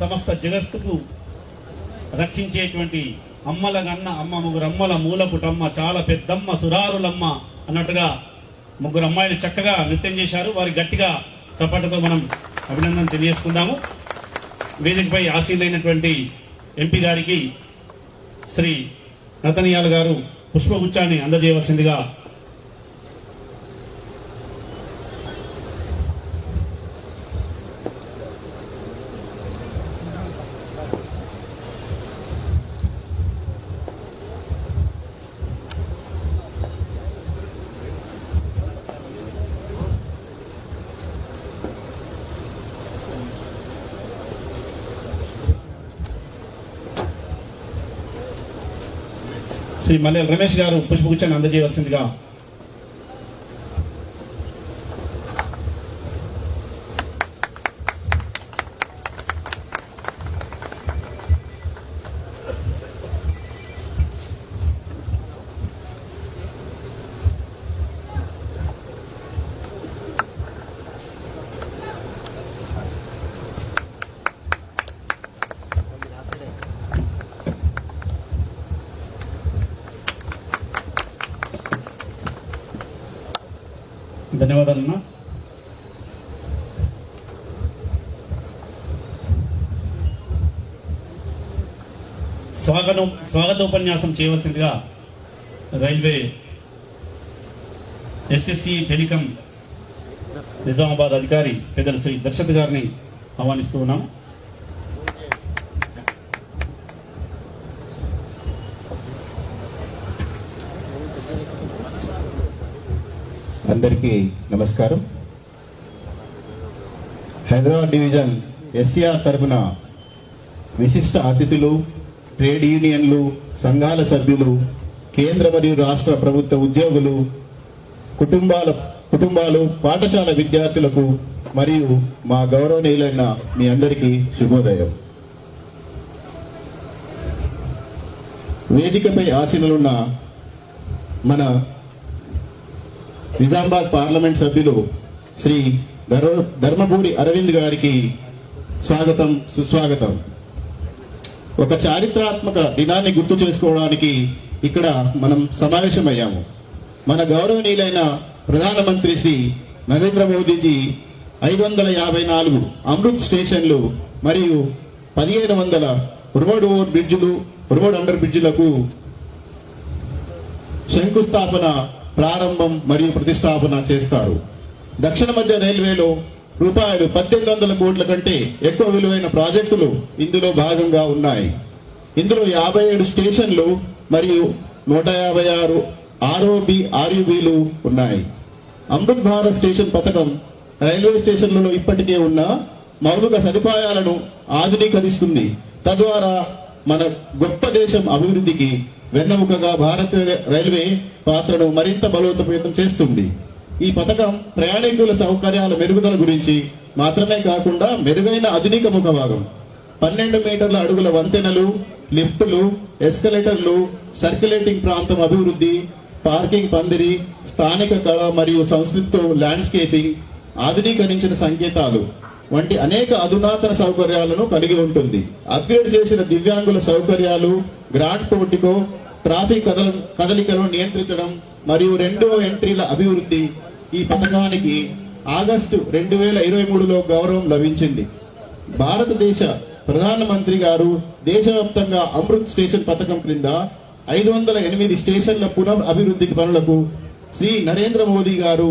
సమస్త జగత్తుకు రక్షించేటువంటి అమ్మల గన్న అమ్మ ముగ్గురు అమ్మల మూలపుటమ్మ చాలా పెద్దమ్మ సురారులమ్మ అన్నట్టుగా ముగ్గురు అమ్మాయిలు చక్కగా నృత్యం చేశారు. వారి గట్టిగా చప్పటితో మనం అభినందన తెలియజేసుకుందాము. వేదికపై ఆశీలైనటువంటి ఎంపీ గారికి శ్రీ నతనీయాల్ గారు పుష్పగుచ్చాన్ని అందజేయవలసిందిగా శ్రీ మల్లెల రమేష్ గారు పుష్పగుచ్చాన్ని అందజేయవలసిందిగా ధన్యవాదాలన్నా. స్వాగతం స్వాగతోపన్యాసం చేయవలసిందిగా రైల్వే ఎస్ఎస్సి టెలికం నిజామాబాద్ అధికారి పెద్దలు శ్రీ దర్శత్ గారిని ఆహ్వానిస్తూ ఉన్నాం. అందరికీ నమస్కారం. హైదరాబాద్ డివిజన్ ఎస్సీఆర్ తరపున విశిష్ట అతిథులు ట్రేడ్ యూనియన్లు సంఘాల సభ్యులు కేంద్ర మరియు రాష్ట్ర ప్రభుత్వ ఉద్యోగులు కుటుంబాల కుటుంబాలు పాఠశాల విద్యార్థులకు మరియు మా గౌరవనీయులైన మీ అందరికీ శుభోదయం. వేదికపై ఆశీనులున్న మన నిజామాబాద్ పార్లమెంట్ సభ్యులు శ్రీ ధర్మ ధర్మపూరి అరవింద్ గారికి స్వాగతం సుస్వాగతం. ఒక చారిత్రాత్మక దినాన్ని గుర్తు చేసుకోవడానికి ఇక్కడ మనం సమావేశమయ్యాము. మన గౌరవనీయులైన ప్రధానమంత్రి శ్రీ నరేంద్ర మోదీజీ ఐదు వందల యాభై నాలుగు అమృత్ స్టేషన్లు మరియు పదిహేను వందల రోడ్ ఓవర్ బ్రిడ్జ్లు రోడ్ అండర్ బ్రిడ్జ్లకు శంకుస్థాపన ప్రారంభం మరియు ప్రతిష్టాపన చేస్తారు. దక్షిణ మధ్య రైల్వేలో రూపాయలు పద్దెనిమిది వందల కోట్ల కంటే ఎక్కువ విలువైన ప్రాజెక్టులు ఇందులో భాగంగా ఉన్నాయి. ఇందులో యాభై ఏడు స్టేషన్లు మరియు నూట యాభై ఆరు ఆర్ఓబి ఆర్యుబిలు ఉన్నాయి. అమృత్ భారత్ స్టేషన్ పథకం రైల్వే స్టేషన్లలో ఇప్పటికే ఉన్న మౌలిక సదుపాయాలను ఆధునీకరిస్తుంది. తద్వారా మన గొప్ప దేశం అభివృద్ధికి వెన్నముకగా భారత రైల్వే పాత్రను మరింత బలోపేతం చేస్తుంది. ఈ పథకం ప్రయాణికుల సౌకర్యాల మెరుగుదల గురించి మాత్రమే కాకుండా మెరుగైన ఆధునిక ముఖభాగం. పన్నెండు మీటర్ల అడుగుల వంతెనలు లిఫ్టులు ఎస్కలేటర్లు సర్క్యులేటింగ్ ప్రాంతం అభివృద్ధి పార్కింగ్ పందిరి స్థానిక కళ మరియు సంస్కృతితో ల్యాండ్స్కేపింగ్ ఆధునీకరించిన సంకేతాలు. వంటి అనేక అధునాతన సౌకర్యాలను కలిగి ఉంటుంది. అప్గ్రేడ్ చేసిన దివ్యాంగుల సౌకర్యాలు గ్రాంట్ పోర్టికో ట్రాఫిక్ కదల కదలికలను నియంత్రించడం మరియు రెండవ ఎంట్రీల అభివృద్ధి ఈ పథకానికి ఆగస్టు రెండు వేల ఇరవై మూడులో గౌరవం లభించింది. భారతదేశ ప్రధానమంత్రి గారు దేశవ్యాప్తంగా అమృత్ స్టేషన్ పథకం క్రింద ఐదు వందల ఎనిమిది స్టేషన్ల పునర్ అభివృద్ధి పనులకు శ్రీ నరేంద్ర మోదీ గారు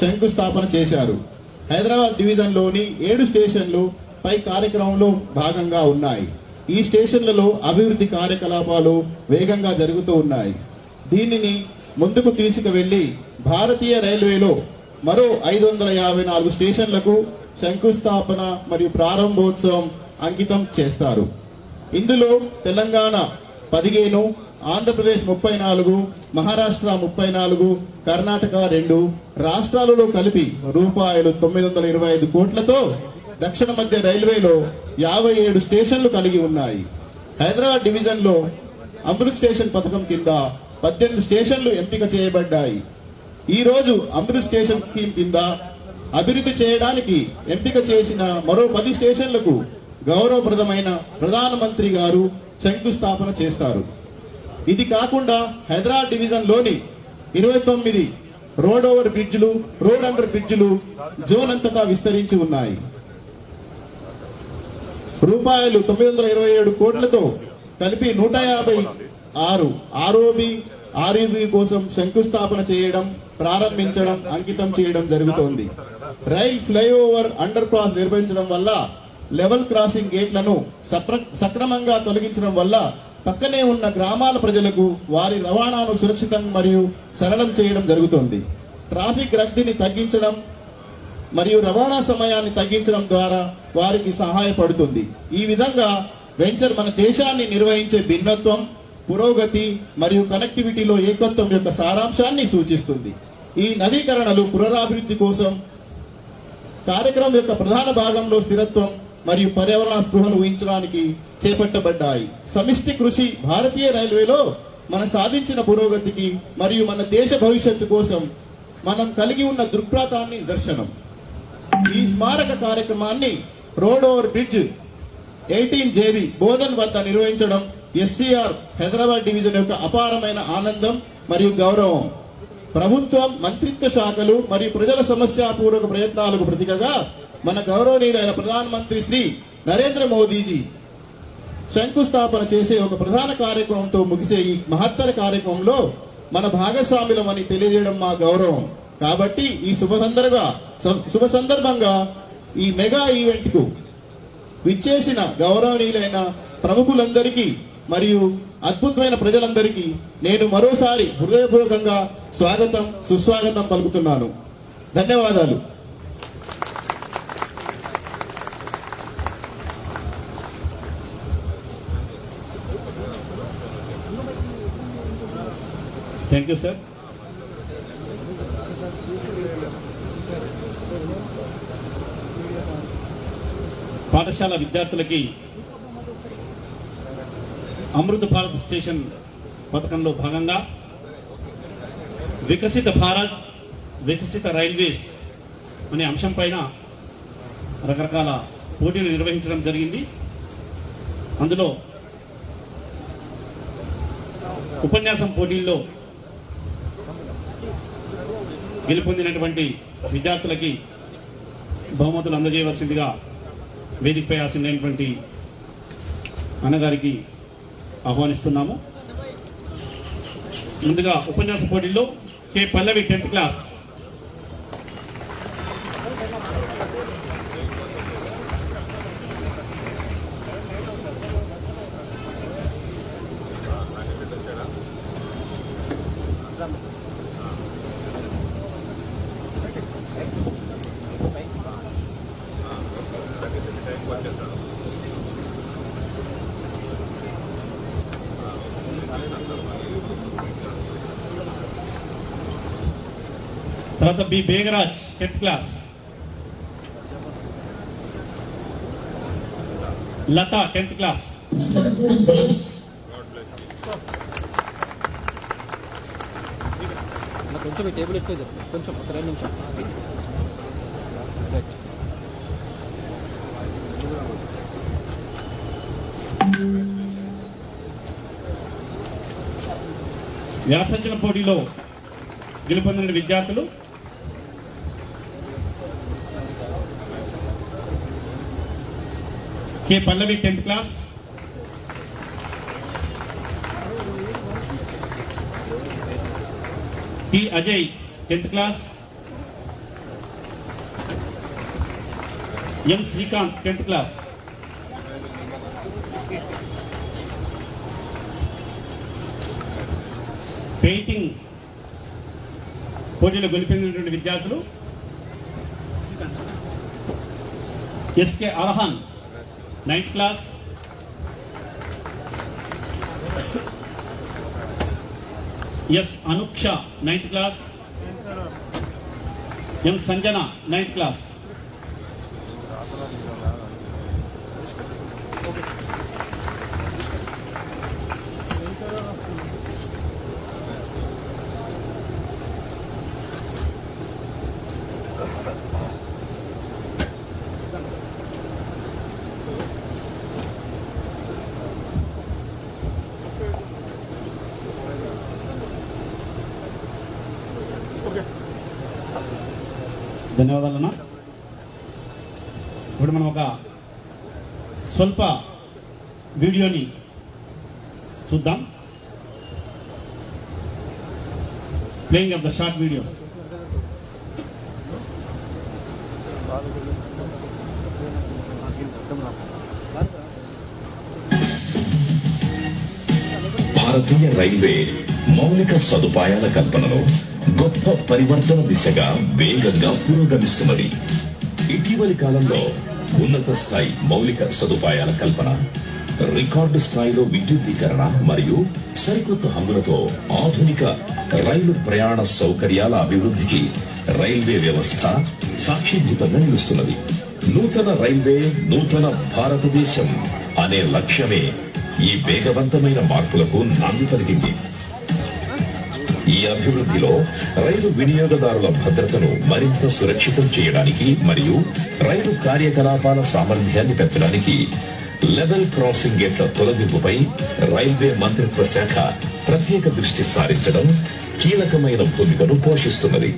శంకుస్థాపన చేశారు. హైదరాబాద్ డివిజన్లోని ఏడు స్టేషన్లు పై కార్యక్రమంలో భాగంగా ఉన్నాయి. ఈ స్టేషన్లలో అభివృద్ధి కార్యకలాపాలు వేగంగా జరుగుతూ ఉన్నాయి. దీనిని ముందుకు తీసుకువెళ్ళి భారతీయ రైల్వేలో మరో ఐదు వందల యాభై నాలుగు స్టేషన్లకు శంకుస్థాపన మరియు ప్రారంభోత్సవం అంకితం చేస్తారు. ఇందులో తెలంగాణ పదిహేను ఆంధ్రప్రదేశ్ ముప్పై నాలుగు మహారాష్ట్ర ముప్పై నాలుగు కర్ణాటక రెండు రాష్ట్రాలలో కలిపి రూపాయలు తొమ్మిది వందల ఇరవై ఐదు కోట్లతో దక్షిణ మధ్య రైల్వేలో యాభై ఏడు స్టేషన్లు కలిగి ఉన్నాయి. హైదరాబాద్ డివిజన్లో అమృత్ స్టేషన్ పథకం కింద పద్దెనిమిది స్టేషన్లు ఎంపిక చేయబడ్డాయి. ఈ రోజు అమృత్ స్టేషన్ స్కీమ్ కింద అభివృద్ధి చేయడానికి ఎంపిక చేసిన మరో పది స్టేషన్లకు గౌరవప్రదమైన ప్రధానమంత్రి గారు శంకుస్థాపన చేస్తారు. ఇది కాకుండా హైదరాబాద్ డివిజన్లోని ఇరవై తొమ్మిది రోడ్ ఓవర్ బ్రిడ్జ్లు రోడ్ అండర్ బ్రిడ్జ్లు జోన్ అంతటా విస్తరించి ఉన్నాయి. రూపాయలు తొమ్మిది వందల ఇరవై ఏడు కోట్లతో కలిపి నూట యాభై ఆరు ఆర్ఓబి ఆర్యుబి కోసం శంకుస్థాపన చేయడం ప్రారంభించడం అంకితం చేయడం జరుగుతోంది. రైల్ ఫ్లైఓవర్ అండర్ క్రాస్ నిర్వహించడం వల్ల లెవెల్ క్రాసింగ్ గేట్లను సప్ర- సక్రమంగా తొలగించడం వల్ల పక్కనే ఉన్న గ్రామాల ప్రజలకు వారి రవాణాను సురక్షితం మరియు సరళం చేయడం జరుగుతోంది. ట్రాఫిక్ రద్దీని తగ్గించడం మరియు రవాణా సమయాన్ని తగ్గించడం ద్వారా వారికి సహాయపడుతుంది. ఈ విధంగా వెంచర్ మన దేశాన్ని నిర్వహించే భిన్నత్వం పురోగతి మరియు కనెక్టివిటీలో ఏకత్వం యొక్క సారాంశాన్ని సూచిస్తుంది. ఈ నవీకరణలు పునరాభివృద్ధి కోసం కార్యక్రమం యొక్క ప్రధాన భాగంలో స్థిరత్వం మరియు పర్యావరణ స్పృహను ఊహించడానికి చేపట్టబడ్డాయి. సమిష్టి కృషి భారతీయ రైల్వేలో మనం సాధించిన పురోగతికి మరియు మన దేశ భవిష్యత్తు కోసం మనం కలిగి ఉన్న దృక్పథాన్ని దర్శనం. ఈ స్మారక కార్యక్రమాన్ని road over bridge eighteen JV Bodhan వద్ద నిర్వహించడం ఎస్సీఆర్ హైదరాబాద్ డివిజన్ యొక్క అపారమైన ఆనందం మరియు గౌరవం. ప్రభుత్వం మంత్రిత్వ శాఖలు మరియు ప్రజల సమస్యాపూర్వక ప్రయత్నాలకు ప్రతీకగా మన గౌరవనీయులైన ప్రధానమంత్రి శ్రీ నరేంద్ర మోదీజీ శంకుస్థాపన చేసే ఒక ప్రధాన కార్యక్రమంతో ముగిసే ఈ మహత్తర కార్యక్రమంలో మన భాగస్వాములం అని తెలియజేయడం మా గౌరవం. కాబట్టి ఈ శుభ సందర్భ శుభ సందర్భంగా ఈ మెగా ఈవెంట్కు విచ్చేసిన గౌరవనీయులైన ప్రముఖులందరికీ మరియు అద్భుతమైన ప్రజలందరికీ నేను మరోసారి హృదయపూర్వకంగా స్వాగతం సుస్వాగతం పలుకుతున్నాను. ధన్యవాదాలు. థ్యాంక్ యూ సార్ పాఠశాల విద్యార్థులకి అమృత భారత్ స్టేషన్ పథకంలో భాగంగా వికసిత భారత్ వికసిత రైల్వేస్ అనే అంశం పైన రకరకాల పోటీలు నిర్వహించడం జరిగింది. అందులో ఉపన్యాసం పోటీల్లో గెలుపొందినటువంటి విద్యార్థులకి బహుమతులు అందజేయవలసిందిగా వేదికపై ఆసినటువంటి అన్నగారికి ఆహ్వానిస్తున్నాము. ముందుగా ఉపన్యాస పోటీల్లో K. Pallavi tenth class B Begaraj tenth class Latha tenth class కొంచెం టేబుల్ ఎక్కువ. కొంచెం ఒక రెండు నిమిషం రైట్ వ్యాసంచన పోటీలో గెలుపొందిన విద్యార్థులు K Pallavi tenth class? T Ajay tenth class? M Srikanth tenth class? Painting పోటీలో గెలిపినటువంటి విద్యార్థులు? SK Arhan. ninth class? Yes anuksha ninth class. Yes, sanjana ninth class. ధన్యవాదాలన్నా. ఇప్పుడు మనం ఒక స్వల్ప వీడియోని చూద్దాం. Playing of the short video Bharatiya railway మౌలిక సదుపాయాల కల్పనలో గొప్ప పరివర్తన దిశగా వేగంగా పురోగమిస్తున్నది. ఇటీవలి కాలంలో ఉన్నత స్థాయి మౌలిక సదుపాయాల కల్పన రికార్డు స్థాయిలో విద్యుద్దీకరణ మరియు సరికొత్త హంగులతో ఆధునిక రైలు ప్రయాణ సౌకర్యాల అభివృద్ధికి రైల్వే వ్యవస్థ సాక్షిభూతంగా నిలుస్తున్నది. నూతన రైల్వే నూతన భారతదేశం అనే లక్ష్యమే ఈ వేగవంతమైన మార్పులకు నాంది పలికింది. ఈ అభివృద్ధిలో రైలు వినియోగదారుల భద్రతను మరింత సురక్షితం చేయడానికి మరియు రైలు కార్యకలాపాల సామర్థ్యాన్ని పెంచడానికి లెవెల్ క్రాసింగ్ గేట్ల తొలగింపుపై రైల్వే మంత్రిత్వ శాఖ ప్రత్యేక దృష్టి సారించడం కీలకమైన భూమికను పోషిస్తున్నది.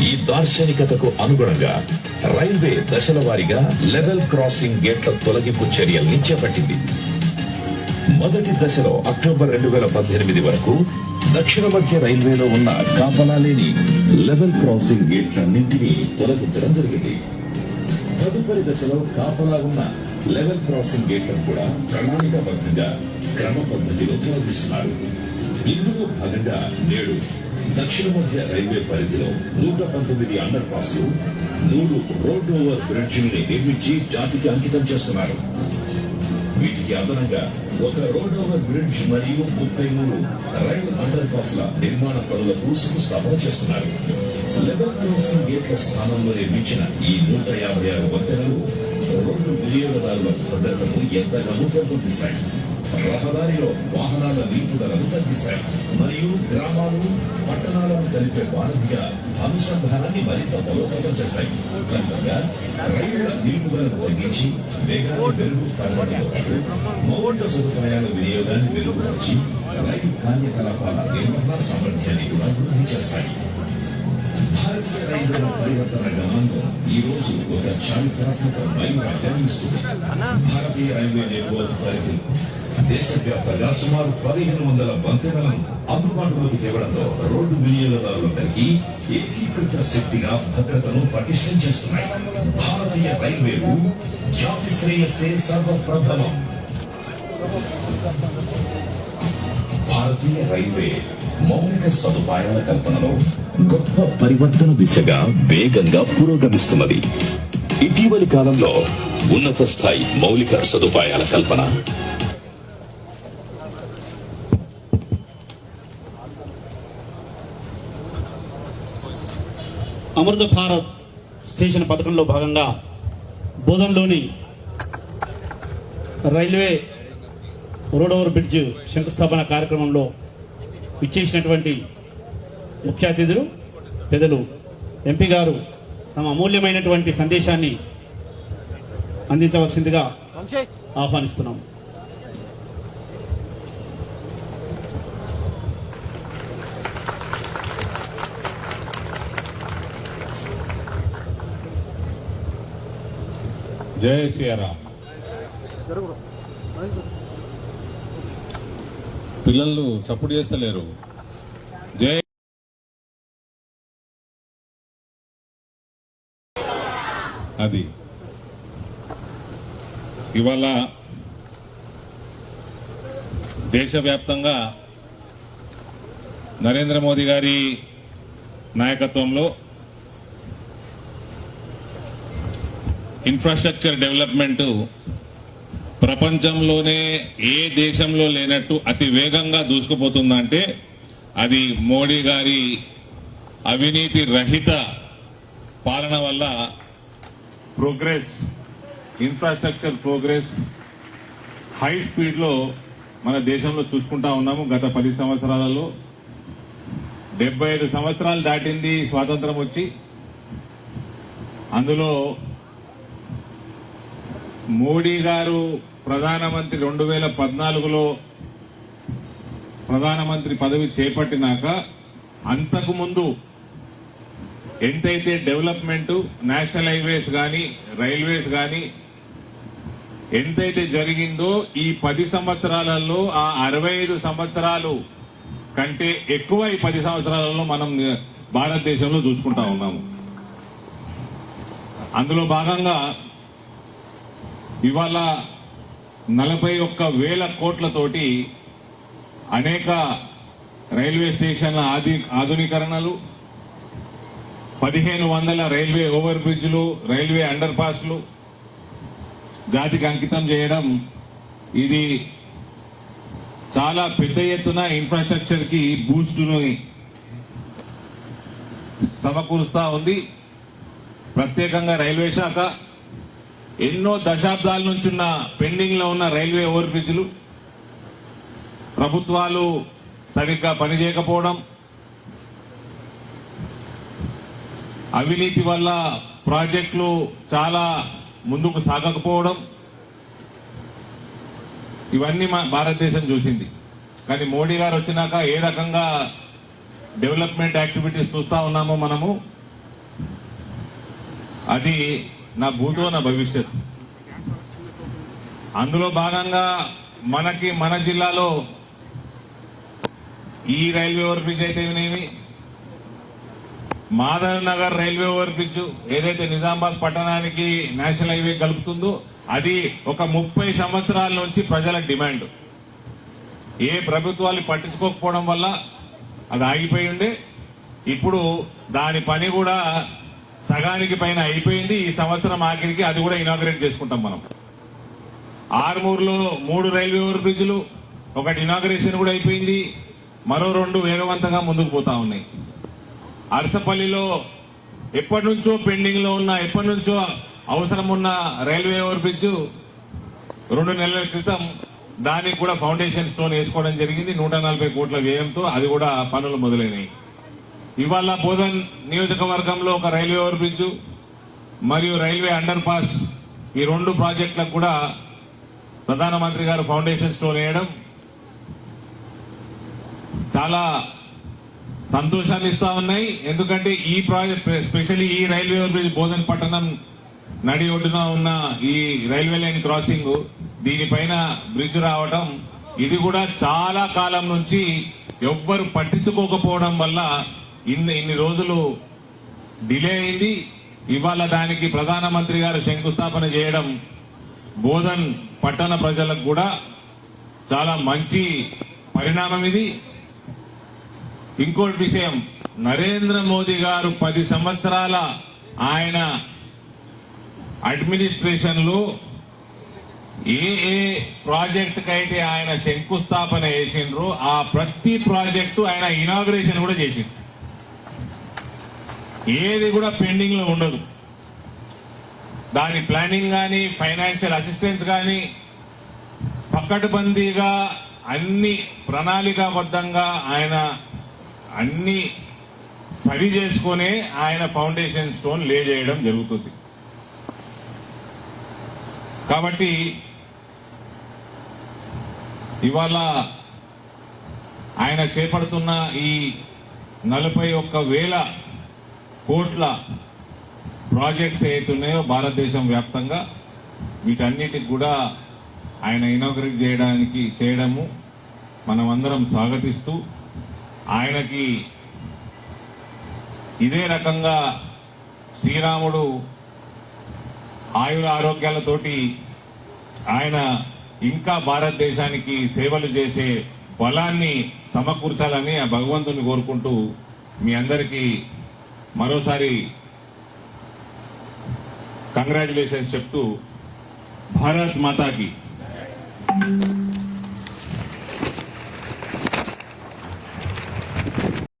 ఈ దార్శనికతకు అనుగుణంగా రైల్వే దశల వారీగా లెవెల్ క్రాసింగ్ గేట్ల తొలగింపు చర్యల్ని చేపట్టింది. మొదటి దశలో అక్టోబర్ రెండు వేల పద్దెనిమిది వరకు దక్షిణ మధ్య రైల్వేలో ఉన్న కాపలా లేని లెవెల్ క్రాసింగ్ గేట్లన్నింటినీ తొలగించడం జరిగింది. తదుపరి దశలో కాపలా ఉన్న లెవెల్ క్రాసింగ్ గేట్లను కూడా ప్రణాళికాబద్ధంగా క్రమ పద్ధతిలో తొలగిస్తున్నారు. ఇందులో భాగంగా నేడు దక్షిణ మధ్య రైల్వే పరిధిలో నూట పంతొమ్మిది అండర్ పాస్లు మూడు రోడ్ ఓవర్ బ్రిడ్జిల్ని నిర్మించి జాతికి అంకితం చేస్తున్నారు. వీటికి అదనంగా ఒక రోడ్ ఓవర్ బ్రిడ్జ్ మరియు ముప్పై మూడు రైల్ అండర్ ల నిర్మాణ పనులకు శంకుస్థాపన చేస్తున్నారు. లెవెన్ క్రాసింగ్ గేట్ల స్థానంలో నిర్మించిన ఈ నూట యాభై ఆరు వంతెనలు రోడ్డు వినియోగదారుల భద్రతను ఎంతగానో పెంపొందిస్తాయి. రహదారిలో వాహనాల నిలుపు ధరలు తగ్గిస్తాయి మరియు గ్రామాలు పట్టణాలను కలిపే వారధిగా అనుసంధానాన్ని మరింత బలోపేతం చేస్తాయి ఫలితంగా రైళ్ళ ధరలు తగ్గించి వేగాన్ని మెరుగుపరచడంతో మౌలిక సదుపాయాల వినియోగాన్ని మెరుగుపరిచి రైలు కార్యకలాపాల నిర్వహణ సామర్థ్యాన్ని కూడా వృద్ధి చేస్తాయి భారతీయ రైల్వేల పరివర్తన గమనంలో ఈ రోజు ఒక చారిత్రాత్మక మైలురాయిగా నిలుస్తుంది భారతీయ రైల్వే నెట్వర్క్ పరిధి దేశవ్యాప్తంగా సుమారు పదిహేను వందల వంతెనలను అందుబాటులోకి తేవడంతో రోడ్డు వినియోగదారులందరికీ ఏకీకృత శక్తిగా భద్రతను పటిష్టం చేస్తున్నాయి భారతీయ రైల్వేలు జాతి శ్రేయస్సే సర్వప్రథమం భారతీయ రైల్వే మౌలిక సదుపాయాల కల్పనలో గొప్ప పరివర్తన దిశగా వేగంగా పురోగమిస్తున్నది ఇటీవలి కాలంలో ఉన్నత స్థాయి మౌలిక సదుపాయాల కల్పన. అమృత భారత్ స్టేషన్ పథకంలో భాగంగా బోధంలోని రైల్వే రోడ్ ఓవర్ బ్రిడ్జ్ శంకుస్థాపన కార్యక్రమంలో ఇచ్చేసినటువంటి ముఖ్య అతిథులు పెద్దలు ఎంపీ గారు తమ అమూల్యమైనటువంటి సందేశాన్ని అందించవలసిందిగా ఆహ్వానిస్తున్నాం. జయ శ్రీరామ్. పిల్లలు సపోర్ట్ చేస్తలేరు. జై అది. ఇవాళ దేశవ్యాప్తంగా నరేంద్ర మోదీ గారి నాయకత్వంలో ఇన్ఫ్రాస్ట్రక్చర్ డెవలప్మెంట్ ప్రపంచంలోనే ఏ దేశంలో లేనట్టు అతి వేగంగా దూసుకుపోతుందంటే అది మోడీ గారి అవినీతి రహిత పాలన వల్ల ప్రోగ్రెస్ ఇన్ఫ్రాస్ట్రక్చర్ ప్రోగ్రెస్ హై స్పీడ్లో మన దేశంలో చూసుకుంటా ఉన్నాము గత పది సంవత్సరాలలో. డెబ్బై ఐదు సంవత్సరాలు దాటింది స్వాతంత్రం వచ్చి. అందులో మోడీ గారు ప్రధానమంత్రి రెండు వేల పద్నాలుగులో ప్రధానమంత్రి పదవి చేపట్టినాక అంతకు ముందు ఎంతైతే డెవలప్మెంట్ నేషనల్ హైవేస్ కానీ రైల్వేస్ కానీ ఎంతైతే జరిగిందో ఈ పది సంవత్సరాలలో ఆ అరవై ఐదు సంవత్సరాలు కంటే ఎక్కువ ఈ పది సంవత్సరాలలో మనం భారతదేశంలో చూసుకుంటా ఉన్నాము. అందులో భాగంగా ఇవాళ నలభై ఒక్క వేల కోట్లతోటి అనేక రైల్వే స్టేషన్ల ఆది ఆధునీకరణలు పదిహేను వందల రైల్వే ఓవర్ బ్రిడ్జ్లు రైల్వే అండర్ పాస్లు జాతికి అంకితం చేయడం ఇది చాలా పెద్ద ఎత్తున ఇన్ఫ్రాస్ట్రక్చర్కి బూస్టును సమకూరుస్తా ఉంది. ప్రత్యేకంగా రైల్వే శాఖ ఎన్నో దశాబ్దాల నుంచి ఉన్న పెండింగ్లో ఉన్న రైల్వే ఓవర్ బ్రిడ్జ్లు ప్రభుత్వాలు సరిగ్గా పనిచేయకపోవడం అవినీతి వల్ల ప్రాజెక్టులు చాలా ముందుకు సాగకపోవడం ఇవన్నీ మా భారతదేశం చూసింది. కానీ మోడీ గారు వచ్చినాక ఏ రకంగా డెవలప్మెంట్ యాక్టివిటీస్ చూస్తూ ఉన్నామో మనము అది నా భూతో నా భవిష్యత్. అందులో భాగంగా మనకి మన జిల్లాలో ఈ రైల్వే ఓవర్ బ్రిడ్జ్ అయితేనేమి Madhav Nagar railway over bridge ఏదైతే నిజామాబాద్ పట్టణానికి నేషనల్ హైవే కలుపుతుందో అది ఒక ముప్పై సంవత్సరాల నుంచి ప్రజల డిమాండ్. ఏ ప్రభుత్వాలు పట్టించుకోకపోవడం వల్ల అది ఆగిపోయి ఉండే. ఇప్పుడు దాని పని కూడా సగానికి పైన అయిపోయింది. ఈ సంవత్సరం ఆఖరికి అది కూడా ఇనాగ్రేట్ చేసుకుంటాం మనం. ఆర్మూర్లో మూడు రైల్వే ఓవర్ బ్రిడ్జ్లు ఒకటి ఇనాగ్రేషన్ కూడా అయిపోయింది. మరో రెండు వేగవంతంగా ముందుకు పోతా ఉన్నాయి. అరసపల్లిలో ఎప్పటి నుంచో పెండింగ్లో ఉన్న ఎప్పటి నుంచో అవసరం ఉన్న రైల్వే ఓవర్ బ్రిడ్జ్ రెండు నెలల క్రితం దానికి కూడా ఫౌండేషన్ స్టోన్ వేసుకోవడం జరిగింది. నూట నలభై కోట్ల వ్యయంతో అది కూడా పనులు మొదలైనవి ఇవాళ బోధన్ నియోజకవర్గంలో ఒక రైల్వే ఓవర్బ్రిడ్జ్ మరియు రైల్వే అండర్ పాస్ ఈ రెండు ప్రాజెక్టులకు కూడా ప్రధానమంత్రి గారు ఫౌండేషన్ స్టోన్ వేయడం చాలా సంతోషాన్ని ఇస్తా ఉన్నాయి. ఎందుకంటే ఈ ప్రాజెక్ట్ స్పెషల్లీ ఈ రైల్వే ఓవర్బ్రిడ్జ్ బోధన్ పట్టణం నడి ఒడ్డున ఉన్న ఈ రైల్వే లైన్ క్రాసింగ్ దీనిపైన బ్రిడ్జ్ రావడం ఇది కూడా చాలా కాలం నుంచి ఎవ్వరు పట్టించుకోకపోవడం వల్ల ఇన్ని ఇన్ని రోజులు డిలే అయింది. ఇవాళ దానికి ప్రధానమంత్రి గారు శంకుస్థాపన చేయడం బోధన్ పట్టణ ప్రజలకు కూడా చాలా మంచి పరిణామం ఇది. ఇంకోటి విషయం నరేంద్ర మోదీ గారు పది సంవత్సరాల ఆయన అడ్మినిస్ట్రేషన్లో ఏ ఏ ప్రాజెక్టుకైతే ఆయన శంకుస్థాపన చేసిండ్రో ఆ ప్రతి ప్రాజెక్టు ఆయన ఇనాగ్రేషన్ కూడా చేసిండ్రు ఏది కూడా పెండింగ్లో ఉండదు. దాని ప్లానింగ్ కానీ ఫైనాన్షియల్ అసిస్టెన్స్ కానీ పక్కటబందీగా అన్ని ప్రణాళికాబద్ధంగా ఆయన అన్ని సరి చేసుకునే ఆయన ఫౌండేషన్ స్టోన్ లే చేయడం జరుగుతుంది. కాబట్టి ఇవాళ ఆయన చేపడుతున్న ఈ నలభై ఒక్క వేల కోట్ల ప్రాజెక్ట్స్ ఏవైతున్నాయో భారతదేశం వ్యాప్తంగా వీటన్నిటికి కూడా ఆయన ఇనాగ్రేట్ చేయడానికి చేయడము మనమందరం స్వాగతిస్తూ ఆయనకి ఇదే రకంగా శ్రీరాముడు ఆయుర ఆరోగ్యాలతోటి ఆయన ఇంకా భారతదేశానికి సేవలు చేసే బలాన్ని సమకూర్చాలని ఆ భగవంతుని కోరుకుంటూ మీ అందరికీ మరోసారి కంగ్రాచులేషన్స్ చెప్తూ భారత్ మాతాకి.